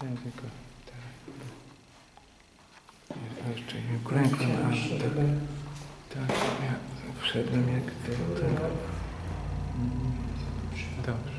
Ten tylko, tak. Ja jeszcze nie klękłem, a tak, tak, ja wszedłem jak ty, tak. Mm, Dobrze.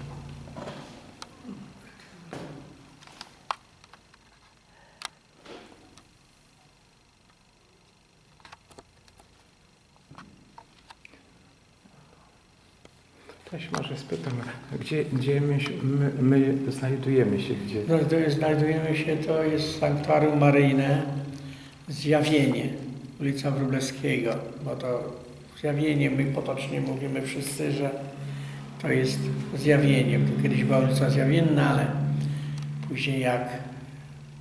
Może spytam, gdzie, gdzie my, my, my znajdujemy się, gdzie? No, to znajdujemy się, to jest Sanktuarium Maryjne, Zjawienie, ulica Wróblewskiego, bo to Zjawienie, my potocznie mówimy wszyscy, że to jest Zjawienie. Tu kiedyś była ulica Zjawienna, ale później jak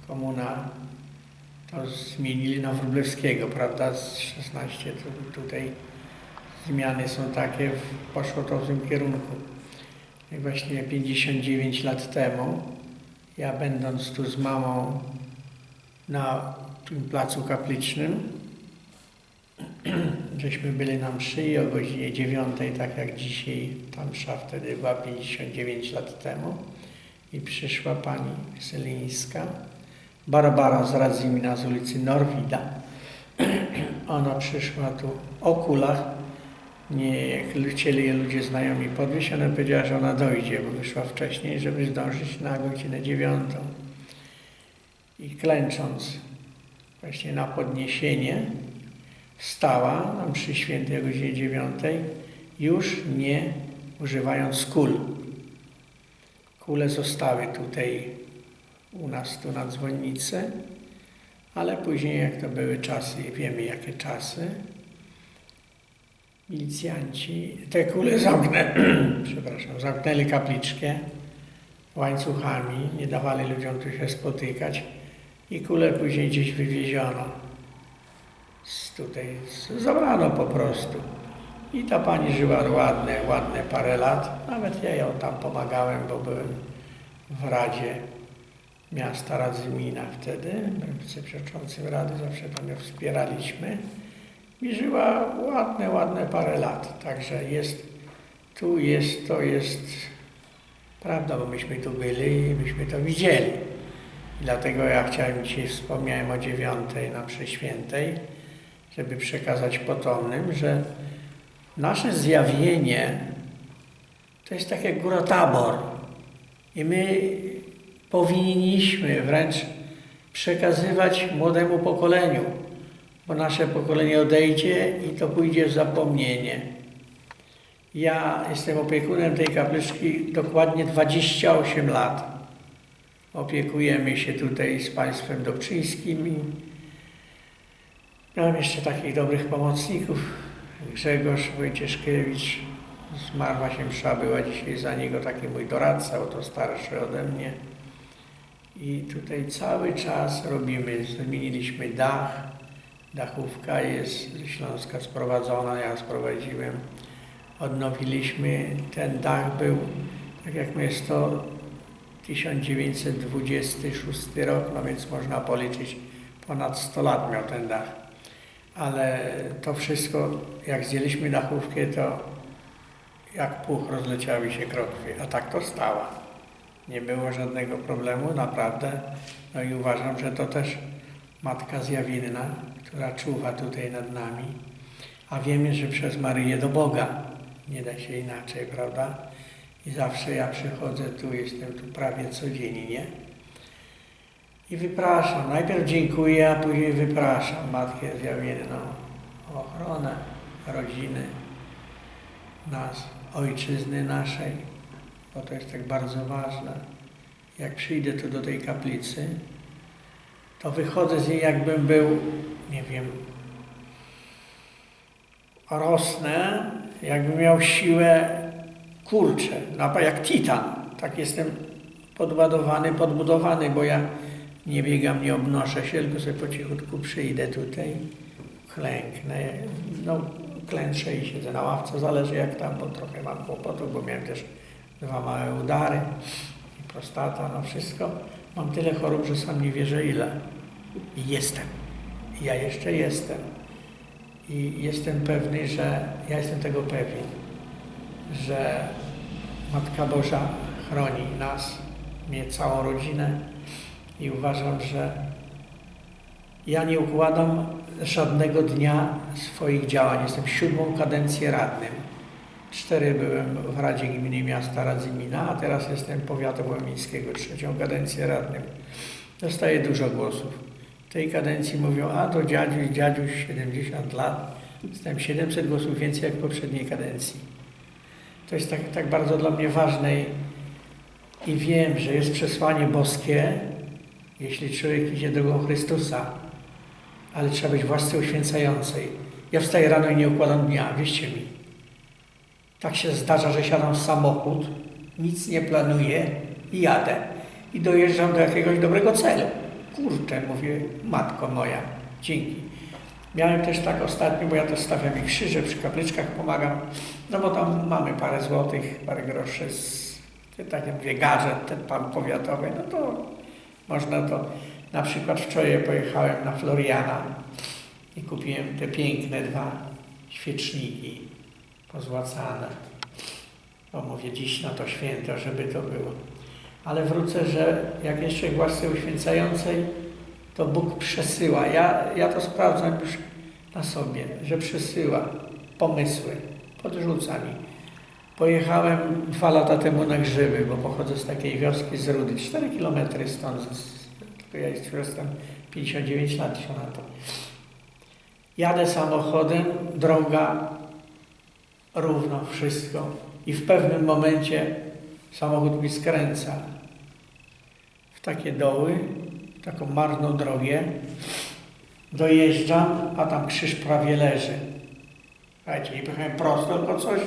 komuna to zmienili na Wróblewskiego, prawda, z 16, to tutaj zmiany są takie, poszło to w tym kierunku. I właśnie 59 lat temu, ja będąc tu z mamą na tym placu kaplicznym, żeśmy byli na mszy i o godzinie 9, tak jak dzisiaj, ta msza wtedy była 59 lat temu i przyszła pani Selińska, Barbara z Radzimina z ulicy Norwida. Ona przyszła tu w okulach, nie, jak chcieli je ludzie znajomi podwieźć, ona powiedziała, że ona dojdzie, bo wyszła wcześniej, żeby zdążyć na godzinę dziewiątą. I klęcząc właśnie na podniesienie, wstała nam przy świętej o godzinie dziewiątej, już nie używając kul. Kule zostały tutaj u nas tu na dzwonnicy, ale później jak to były czasy, wiemy jakie czasy, milicjanci te kule zamknę, przepraszam, zamknęli kapliczkę łańcuchami, nie dawali ludziom tu się spotykać i kule później gdzieś wywieziono. Z tutaj zabrano po prostu. I ta pani żyła ładne, ładne parę lat. Nawet ja ją tam pomagałem, bo byłem w Radzie Miasta Radzymina wtedy. Byłem wiceprzewodniczącym Rady, zawsze tam ją wspieraliśmy i żyła ładne, ładne parę lat. Także jest, tu jest, to jest prawda, bo myśmy tu byli i myśmy to widzieli. Dlatego ja chciałem dzisiaj, wspomniałem o dziewiątej na Przeświętej, żeby przekazać potomnym, że nasze zjawienie to jest tak jak góra Tabor. I my powinniśmy wręcz przekazywać młodemu pokoleniu, bo nasze pokolenie odejdzie i to pójdzie w zapomnienie. Ja jestem opiekunem tej kapliczki dokładnie 28 lat. Opiekujemy się tutaj z państwem Dobczyńskim. i Miałem jeszcze takich dobrych pomocników. Grzegorz Wojcieszkiewicz, zmarł właśnie msza, była dzisiaj za niego taki mój doradca, bo to starszy ode mnie. I tutaj cały czas robimy, zmieniliśmy dach, dachówka jest Śląska sprowadzona, ja sprowadziłem. Odnowiliśmy, ten dach był, tak jak jest to 1926 rok, no więc można policzyć, ponad 100 lat miał ten dach. Ale to wszystko, jak zdjęliśmy dachówkę, to jak puch rozleciały się krokwy, a tak to stała. Nie było żadnego problemu, naprawdę. No i uważam, że to też Matka Zjawinna, która czuwa tutaj nad nami. A wiemy, że przez Maryję do Boga. Nie da się inaczej, prawda? I zawsze ja przychodzę tu, jestem tu prawie codziennie. I wypraszam. Najpierw dziękuję, a później wypraszam Matkę Zjawinną o ochronę rodziny, nas, ojczyzny naszej, bo to jest tak bardzo ważne. Jak przyjdę tu do tej kaplicy, to wychodzę z niej jakbym był, nie wiem, rosnę, jakbym miał siłę kurczę, jak titan. Tak jestem podładowany, podbudowany, bo ja nie biegam, nie obnoszę się, tylko sobie po cichutku przyjdę tutaj, klęknę, no klęczę i siedzę na ławce, zależy jak tam, bo trochę mam kłopotów, bo miałem też dwa małe udary prostata, no wszystko. Mam tyle chorób, że sam nie wierzę ile. I jestem. Ja jeszcze jestem. I jestem pewny, że ja jestem tego pewien, że Matka Boża chroni nas, mnie, całą rodzinę I uważam, że ja nie układam żadnego dnia swoich działań. Jestem siódmą kadencję radnym. Cztery byłem w Radzie Gminy Miasta Radzymina, a teraz jestem powiatu miejskiego, trzecią kadencję radnym. Dostaję dużo głosów. W tej kadencji mówią, a to dziadziuś, dziadziuś, 70 lat. Dostałem 700 głosów więcej jak w poprzedniej kadencji. To jest tak, tak bardzo dla mnie ważne i, i wiem, że jest przesłanie boskie, jeśli człowiek idzie drogą Chrystusa, ale trzeba być w łasce uświęcającej. Ja wstaję rano i nie układam dnia, wierzcie mi. Tak się zdarza, że siadam w samochód, nic nie planuję i jadę. I dojeżdżam do jakiegoś dobrego celu. Kurczę, mówię, matko moja, dzięki. Miałem też tak ostatnio, bo ja też stawiam i krzyże, przy kapliczkach pomagam, no bo tam mamy parę złotych, parę groszy, z, tak jak mówię, gadżet, ten pan powiatowy, no to można to, na przykład wczoraj pojechałem na Floriana i kupiłem te piękne dwa świeczniki pozłacane. Bo mówię, dziś na to święto, żeby to było. Ale wrócę, że jak jeszcze w łasce uświęcającej, to Bóg przesyła. Ja, ja to sprawdzam już na sobie, że przesyła pomysły, podrzuca mi. Pojechałem dwa lata temu na grzyby, bo pochodzę z takiej wioski z Rudy, 4 kilometry stąd. Tylko ja jestem 59 lat się na to. Jadę samochodem, droga, równo, wszystko. I w pewnym momencie samochód mi skręca w takie doły, taką marną drogę. Dojeżdżam, a tam krzyż prawie leży. Słuchajcie, i pojechałem prosto po coś.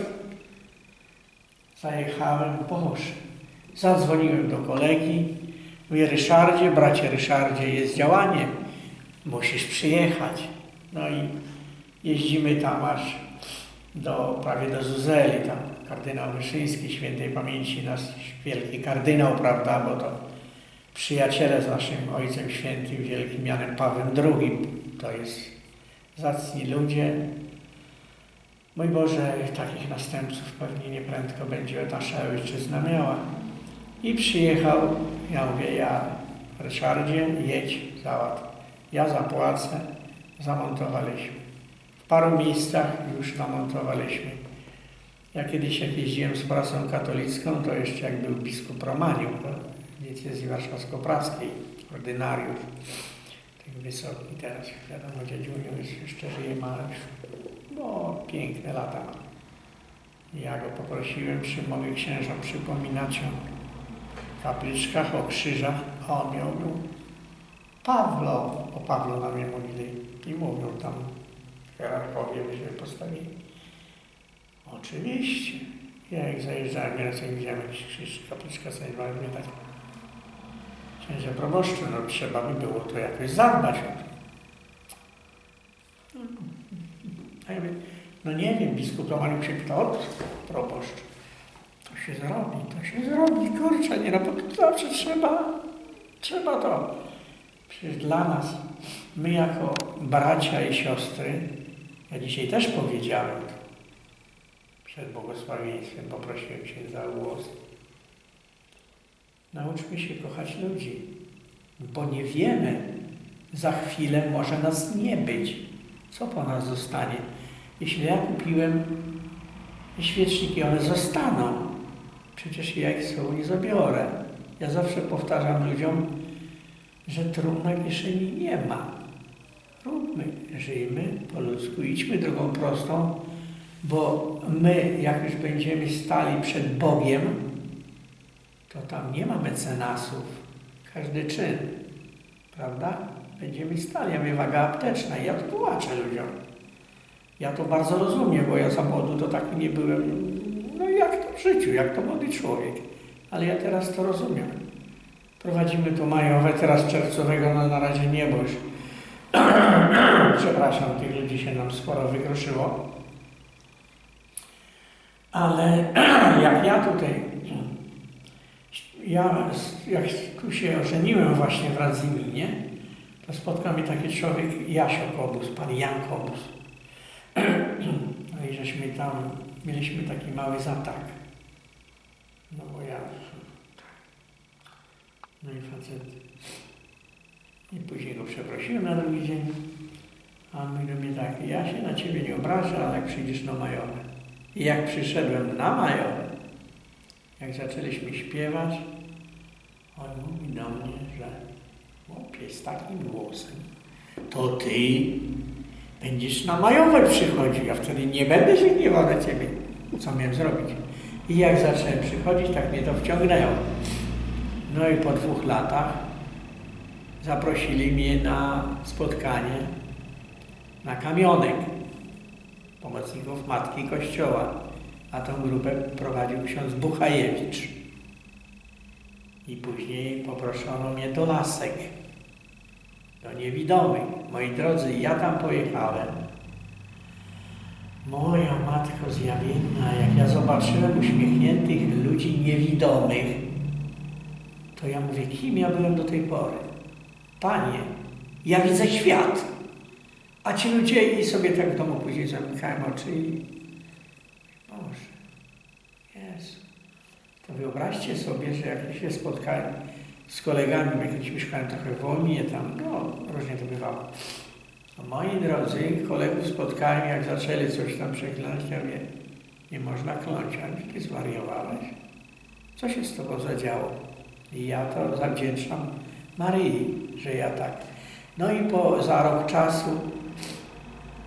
Zajechałem, Boże. Zadzwoniłem do kolegi. Mówię, Ryszardzie, bracie Ryszardzie, jest działanie. Musisz przyjechać. No i jeździmy tam aż do, prawie do Zuzeli, tam kardynał Wyszyński, świętej pamięci nasz wielki kardynał, prawda, bo to przyjaciele z naszym Ojcem Świętym, wielkim Janem Pawłem II. To jest zacni ludzie. Mój Boże, takich następców pewnie nieprędko będzie nasza ojczyzna miała. I przyjechał, ja mówię, ja Ryszardzie, jedź, załatw. Ja zapłacę, zamontowaliśmy. Paru miejscach już namontowaliśmy. Ja kiedyś jak jeździłem z prasą katolicką, to jeszcze jak był biskup Romaniuk, w diecezji warszawsko-praskiej, ordynariusz, tak wysoki teraz, wiadomo, dziadziuniu jeszcze żyje, ma no, piękne lata ma. Ja go poprosiłem, czy mogę księżom przypominać o kapliczkach, o krzyżach, a on miał Pawlo, o Pawlo na mnie mówili i mówią tam hierarchowie, myśmy postawili. Oczywiście. Ja jak zajeżdżałem, nieraz jak widziałem jakiś krzyż, kapliczka znajdowałem mnie tak. Księże proboszczu, no trzeba by było to jakoś zadbać o to. A ja mówię, no nie wiem, biskup Romaniuk się pytał, o proboszcz, to się zrobi, to się zrobi, kurczę, nie no, bo zawsze trzeba, trzeba to. Przecież dla nas, my jako bracia i siostry, ja dzisiaj też powiedziałem przed błogosławieństwem poprosiłem księdza o głos. Nauczmy się kochać ludzi, bo nie wiemy, za chwilę może nas nie być. Co po nas zostanie? Jeśli ja kupiłem świeczniki, one zostaną. Przecież ja ich sobą nie zabiorę. Ja zawsze powtarzam ludziom, że trumna kieszeni nie ma. Róbmy, żyjmy po ludzku, idźmy drogą prostą, bo my, jak już będziemy stali przed Bogiem, to tam nie ma mecenasów. Każdy czyn, prawda? Będziemy stali, a my waga apteczna. Ja to tłumaczę ludziom. Ja to bardzo rozumiem, bo ja za młodu to taki nie byłem. No jak to w życiu, jak to młody człowiek. Ale ja teraz to rozumiem. Prowadzimy tu majowe, teraz czerwcowego, no na razie nie, bo już przepraszam, tych ludzi się nam sporo wykruszyło. Ale jak ja tutaj, ja jak tu się ożeniłem właśnie w Radziminie, to spotkał mnie taki człowiek, Jasio Kobus, pan Jan Kobus. No i żeśmy tam, mieliśmy taki mały zatarg. No bo ja, no i facet I później go przeprosiłem na drugi dzień. A on mówi do mnie tak, ja się na ciebie nie obrażę, ale jak przyjdziesz na majowe. I jak przyszedłem na majowe, jak zaczęliśmy śpiewać, on mówi do mnie, że chłopie z takim głosem, to ty będziesz na majowe przychodził, ja wtedy nie będę się gniewał na ciebie. Co miałem zrobić? I jak zacząłem przychodzić, tak mnie to wciągnęło. No i po dwóch latach zaprosili mnie na spotkanie na kamionek pomocników Matki Kościoła, a tą grupę prowadził ksiądz Buchajewicz. I później poproszono mnie do lasek, do niewidomych. Moi drodzy, ja tam pojechałem. Moja Matko Zjawienna, jak ja zobaczyłem uśmiechniętych ludzi niewidomych, to ja mówię, kim ja byłem do tej pory? Panie, ja widzę świat. A ci ludzie i sobie tak w domu później zamykałem oczy i Boże, Jezu. To wyobraźcie sobie, że jak się spotkałem z kolegami, jak kiedyś mieszkałem trochę w Wolminie tam, no różnie to bywało. A moi drodzy, kolegów spotkałem, jak zaczęli coś tam przekląć, ja mówię, nie można kląć, a ty zwariowałeś? Co się z tobą zadziało? I ja to zawdzięczam Maryi, że ja tak. No i po, za rok czasu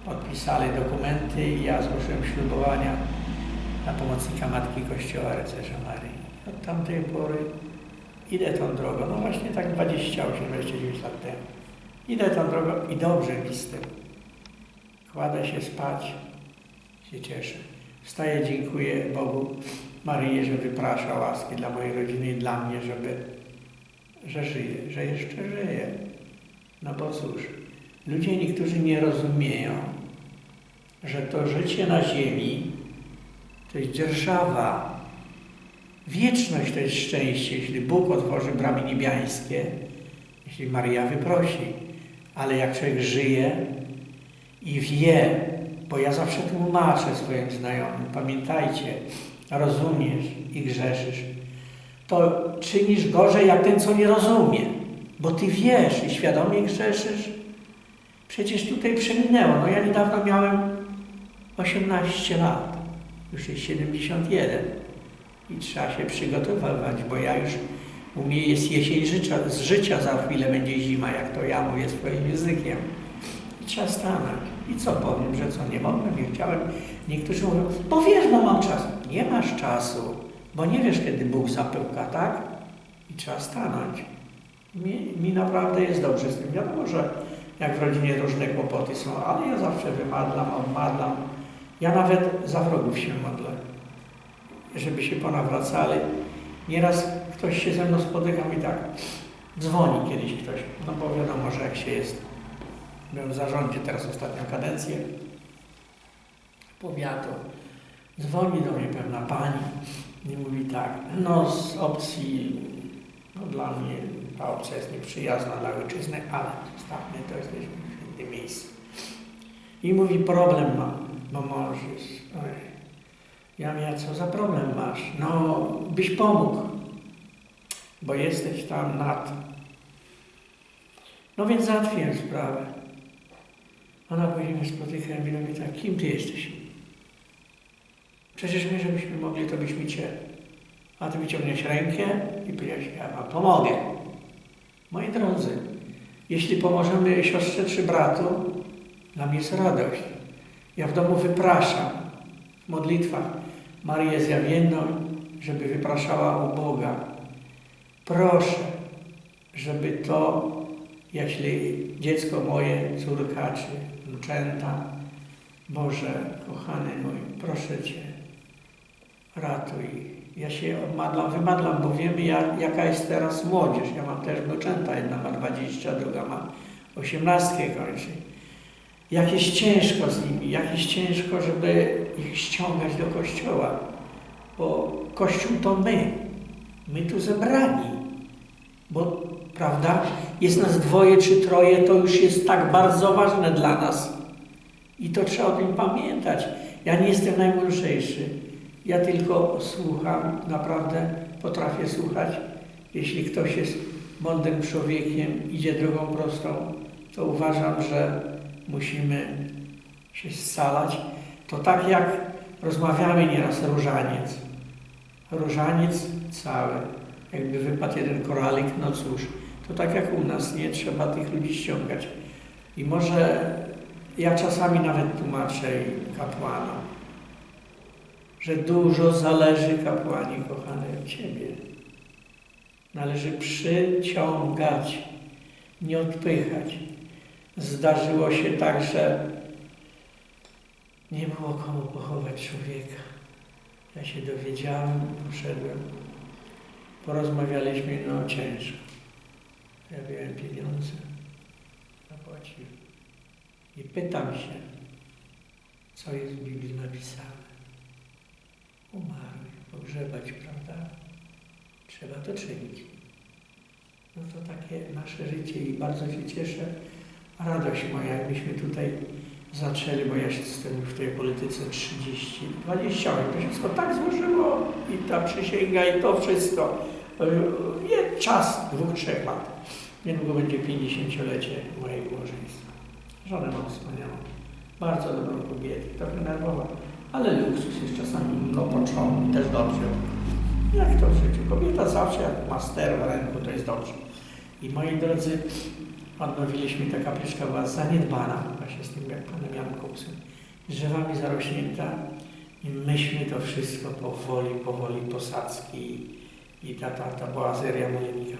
podpisali dokumenty i ja złożyłem ślubowania na pomocnika Matki Kościoła Rycerza Maryi. Od tamtej pory idę tą drogą, no właśnie tak 28-29 lat temu. Idę tą drogą i dobrze mi z tym. Kładę się spać, się cieszę. Wstaję, dziękuję Bogu, Maryję, że wyprasza łaski dla mojej rodziny i dla mnie, żeby, że żyję, że jeszcze żyję. No bo cóż, ludzie niektórzy nie rozumieją, że to życie na ziemi to jest dzierżawa. Wieczność to jest szczęście, jeśli Bóg otworzy bramy niebiańskie, jeśli Maryja wyprosi. Ale jak człowiek żyje i wie, bo ja zawsze tłumaczę swoim znajomym, pamiętajcie, rozumiesz i grzeszysz, to czynisz gorzej jak ten, co nie rozumie, bo ty wiesz i świadomie grzeszysz. Przecież tutaj przeminęło. No ja niedawno miałem 18 lat, już jest 71 i trzeba się przygotowywać, bo ja już u mnie jest jesień życia, z życia, za chwilę będzie zima, jak to ja mówię swoim językiem. I trzeba stanąć. I co powiem, że co, nie mogłem, nie chciałem. Niektórzy mówią, bo wiesz, bo mam czas. Nie masz czasu, bo nie wiesz, kiedy Bóg zapyłka, tak? I trzeba stanąć. Mi, mi naprawdę jest dobrze z tym. Wiadomo, że jak w rodzinie różne kłopoty są, ale ja zawsze wymadlam, odmadlam. Ja nawet za wrogów się modlę, żeby się ponawracali. Nieraz ktoś się ze mną spotyka i tak dzwoni kiedyś ktoś, no bo wiadomo, że jak się jest, byłem w zarządzie teraz ostatnią kadencję powiatu, dzwoni do mnie pewna pani i mówi tak, no z opcji, no dla mnie ta opcja jest nieprzyjazna dla ojczyzny, ale zostawmy to, jesteśmy w innym miejscu. I mówi, problem mam, bo mąż jest, oj. Ja mówię, co za problem masz? No, byś pomógł, bo jesteś tam nad. No więc załatwiłem sprawę. Ona później mnie spotyka i mówi tak, kim ty jesteś? Przecież my, żebyśmy mogli, to byśmy cię. A ty wyciągniesz rękę i powiesz, ja wam pomogę. Moi drodzy, jeśli pomożemy siostrze czy bratu, nam jest radość. Ja w domu wypraszam w modlitwach Marię Zjawienną, żeby wypraszała u Boga. Proszę, żeby to, jeśli dziecko moje, córka czy wnuczęta, Boże, kochany mój, proszę Cię, ratuj. Ja się odmadlam, wymadlam, bo wiemy, jak, jaka jest teraz młodzież. Ja mam też wnuczęta, jedna ma 20, druga ma 18 kończy. Jak jest ciężko z nimi, jak jest ciężko, żeby ich ściągać do kościoła, bo kościół to my, my tu zebrani, bo prawda, jest nas dwoje czy troje, to już jest tak bardzo ważne dla nas i to trzeba o tym pamiętać. Ja nie jestem najmądrzejszy, ja tylko słucham, naprawdę potrafię słuchać. Jeśli ktoś jest mądrym człowiekiem, idzie drogą prostą, to uważam, że musimy się scalać. To tak jak rozmawiamy nieraz różaniec. Różaniec cały. Jakby wypadł jeden koralik, no cóż, to tak jak u nas, nie trzeba tych ludzi ściągać. I może ja czasami nawet tłumaczę kapłanom, że dużo zależy, kapłani kochane, od Ciebie. Należy przyciągać, nie odpychać. Zdarzyło się tak, że nie było komu pochować człowieka. Ja się dowiedziałem, poszedłem, porozmawialiśmy, no ciężko. Ja miałem pieniądze, zapłaciłem. I pytam się, co jest w Biblii napisane. Umarłych pogrzebać, prawda? Trzeba to czynić. No to takie nasze życie i bardzo się cieszę. Radość moja, jakbyśmy tutaj zaczęli, bo ja jestem już w tej polityce 30, 20 lat. To się wszystko tak złożyło i ta przysięga i to wszystko. Jest czas dwóch, trzech lat. Niedługo będzie 50-lecie mojego małżeństwa. Żonę mam wspaniałą. Bardzo dobrą kobietę, trochę nerwowa, ale luksus jest czasami no począł też dobrze. Jak to w? Kobieta zawsze jak ma ster w ręku, to jest dobrze. I moi drodzy, odnowiliśmy, ta kapliczka była zaniedbana, właśnie z tym jak panem Jankowsem, drzewami zarośnięta i myśmy to wszystko powoli, powoli posadzki i ta, ta, ta była seria Molenika.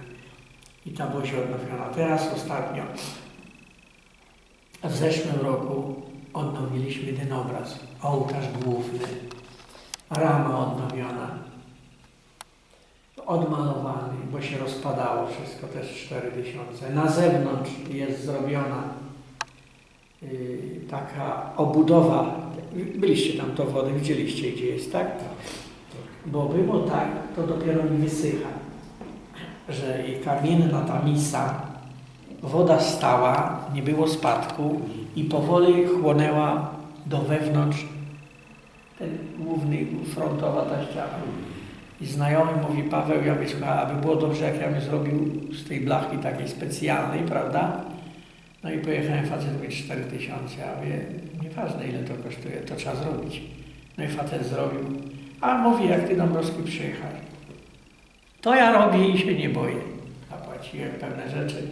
I ta była się odnowiona. Teraz ostatnio, w zeszłym roku odnowiliśmy ten obraz, ołtarz główny, rama odnowiona, odmalowany, bo się rozpadało wszystko, też 4000. Na zewnątrz jest zrobiona y, taka obudowa. Byliście tam to wody, widzieliście gdzie jest, tak? Bo było tak, to dopiero mi wysycha, że i kamienna ta misa, woda stała, nie było spadku i powoli chłonęła do wewnątrz główny, frontowa ta ściana. I znajomy mówi, Paweł, ja mówię, aby było dobrze, jak ja bym zrobił z tej blachy takiej specjalnej, prawda? No i pojechałem, facet mówi 4 tysiące, a mówię, nieważne ile to kosztuje, to trzeba zrobić. No i facet zrobił. A mówi, jak ty Dąbrowski przyjechać. To ja robię i się nie boję. Zapłaciłem pewne rzeczy.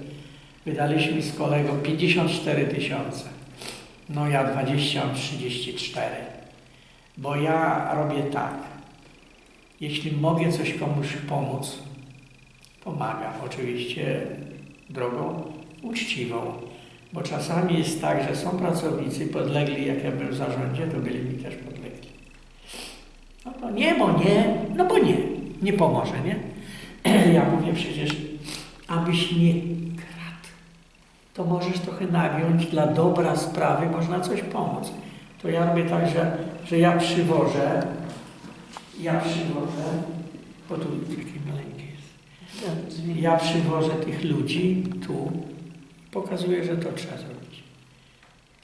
Wydaliśmy z kolegą 54 tysiące. No ja 20, on 34. Bo ja robię tak. Jeśli mogę coś komuś pomóc, pomagam. Oczywiście drogą uczciwą. Bo czasami jest tak, że są pracownicy podlegli, jak ja byłem w zarządzie, to byli mi też podlegli. No to nie, bo nie, no bo nie, nie pomoże, nie? Ja mówię przecież, abyś nie kradł, to możesz trochę nagiąć dla dobra sprawy, można coś pomóc. To ja robię tak, że, że ja przywożę, ja przywożę, bo tu taki maleńki jest. Ja przywożę tych ludzi tu, pokazuję, że to trzeba zrobić.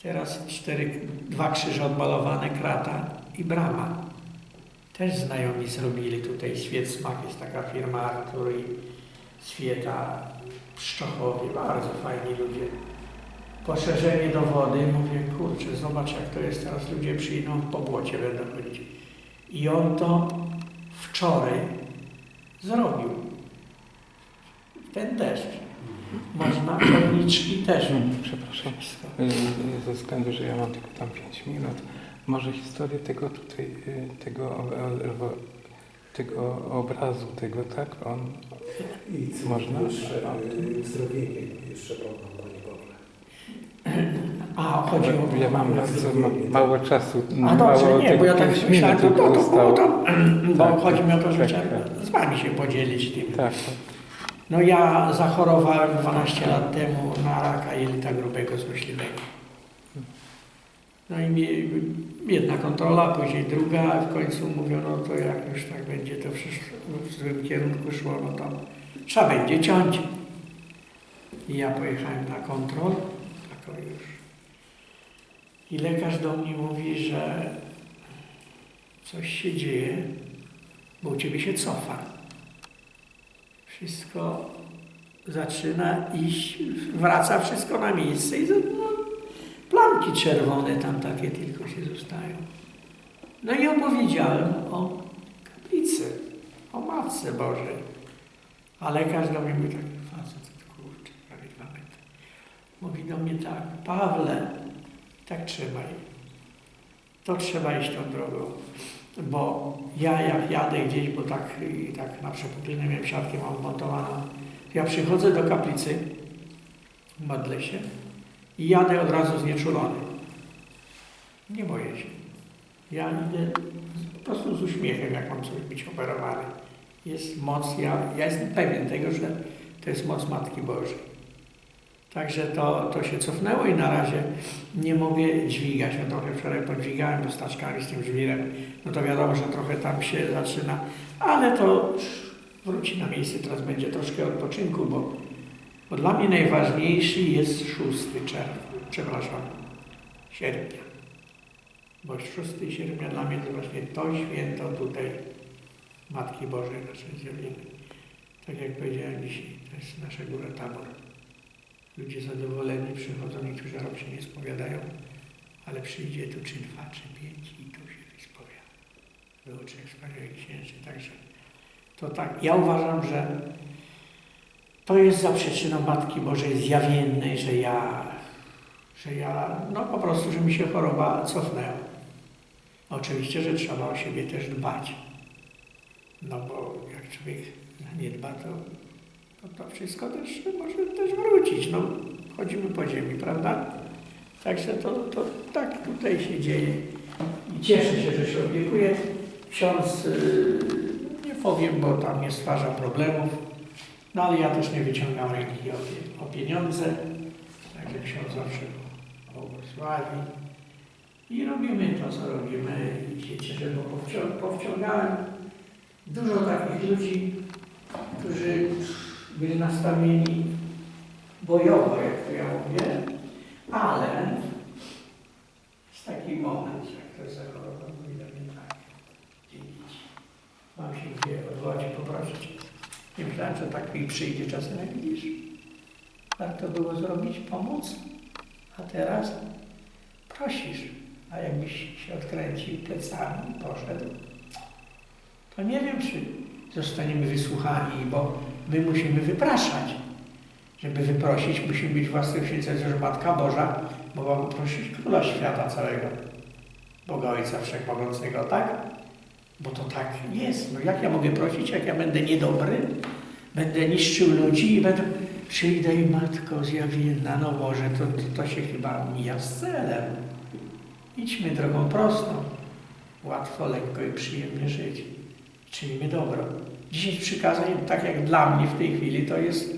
Teraz cztery, dwa krzyże odmalowane, krata i brama. Też znajomi zrobili tutaj Świet Smak, jest taka firma Artur i Świeta w Szczochowie, bardzo fajni ludzie. Poszerzenie do wody, mówię, kurczę, zobacz jak to jest, teraz ludzie przyjdą, po błocie będą chodzić. I on to wczoraj zrobił. Ten deszcz. Można pewniczki też. Przepraszam, y, ze względu, że ja mam tylko tam 5 minut. Może historię tego tutaj, y, tego, tego obrazu, tego, tak? On, I co Można? Jeszcze y, uzdrowienie, jeszcze problem. A, chodzi o... ja mam mało czasu. A dobrze, nie, bo ja tak myślałem, to, to, to, to, bo Tak, chodzi mi o to, że tak, chciałem tak. z Wami się podzielić tym. Tak, tak. No ja zachorowałem 12 lat temu na raka jelita grubego złośliwego. No i mi, jedna kontrola, później druga, a w końcu mówią, no to jak już tak będzie to wszystko w złym kierunku szło, no to trzeba będzie ciąć. I ja pojechałem na kontrol, taką już. I lekarz do mnie mówi, że coś się dzieje, bo u Ciebie się cofa. Wszystko zaczyna iść, wraca wszystko na miejsce i no, plamki czerwone tam takie tylko się zostają. No i opowiedziałem o kaplicy, o Matce Bożej. A lekarz do mnie mówi taki facet, kurczę, prawie dwa metry. Mówi do mnie tak, Pawle, tak trzymaj. To trzeba iść tą drogą. Bo ja jak jadę gdzieś, bo tak, i tak na przepuklinę miałem siatkę, mam montowaną. Ja przychodzę do kaplicy, modlę się i jadę od razu znieczulony. Nie boję się. Ja idę po prostu z uśmiechem, jak mam coś być operowany. Jest moc, ja, ja jestem pewien tego, że to jest moc Matki Bożej. Także to, to się cofnęło i na razie nie mogę dźwigać. Ja trochę wczoraj podźwigałem dostaczkami z tym żwirem. No to wiadomo, że trochę tam się zaczyna, ale to wróci na miejsce. Teraz będzie troszkę odpoczynku, bo, bo dla mnie najważniejszy jest 6 czerwca, przepraszam, sierpnia. Bo 6 sierpnia dla mnie to właśnie to święto tutaj Matki Bożej naszej zjawienia. Tak jak powiedziałem dzisiaj, to jest nasza góra Tabor. Ludzie zadowoleni przychodzą, niektórzy rok się nie spowiadają, ale przyjdzie tu czy dwa, czy pięć i tu się wyspowiada. Było trzech wspaniałych księży, także to tak. Ja uważam, że to jest za przyczyną Matki Bożej zjawiennej, że ja, że ja, no po prostu, że mi się choroba cofnęła. Oczywiście, że trzeba o siebie też dbać. No bo jak człowiek nie dba, to, to, to wszystko też może też wrócić. No, chodzimy po ziemi, prawda? Także to, to tak tutaj się dzieje. I cieszę się, że się opiekuję. Ksiądz, yy, nie powiem, bo tam nie stwarza problemów. No ale ja też nie wyciągam ręki o, o pieniądze. Także ksiądz zawsze błogosławi. I robimy to, co robimy. I się cieszę, bo powcią- powciągałem dużo takich ludzi, którzy byli nastawieni bojowo, jak to ja mówię, ale jest taki moment, jak to zachorował, mówi do mnie tak, dzielić. Mam się gdzie odwołać i poprosić. Nie myślałem, że tak mi przyjdzie czasem, jak widzisz. Warto było zrobić, pomóc, a teraz prosisz. A jakbyś się odkręcił plecami poszedł, to nie wiem, czy zostaniemy wysłuchani, bo my musimy wypraszać. Żeby wyprosić, musimy być własnym święcem, że Matka Boża mogła poprosić Króla Świata całego, Boga Ojca Wszechmogącego, tak? Bo to tak jest. No jak ja mogę prosić, jak ja będę niedobry, będę niszczył ludzi i będę... Przyjdę i Matko zjawienna, no może to, to, to się chyba mija z celem. Idźmy drogą prostą. Łatwo, lekko i przyjemnie żyć. Czynimy dobro. Dziesięć przykazań, tak jak dla mnie w tej chwili, to jest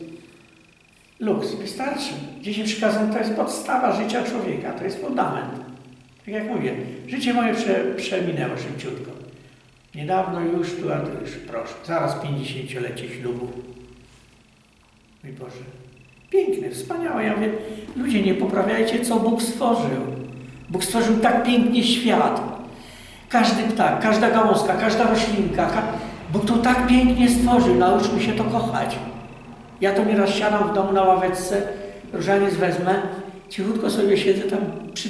luks, wystarczy. Dziesięć przykazań to jest podstawa życia człowieka, to jest fundament. Tak jak mówię, życie moje prze, przeminęło szybciutko. Niedawno już tu, a to już proszę, zaraz 50-lecie ślubu. Mój Boże, piękne, wspaniałe. Ja mówię, ludzie, nie poprawiajcie, co Bóg stworzył. Bóg stworzył tak pięknie świat. Każdy ptak, każda gałązka, każda roślinka, ka... Bóg to tak pięknie stworzył, nauczmy się to kochać. Ja to nieraz siadam w domu na ławeczce, różaniec wezmę, cichutko sobie siedzę tam przy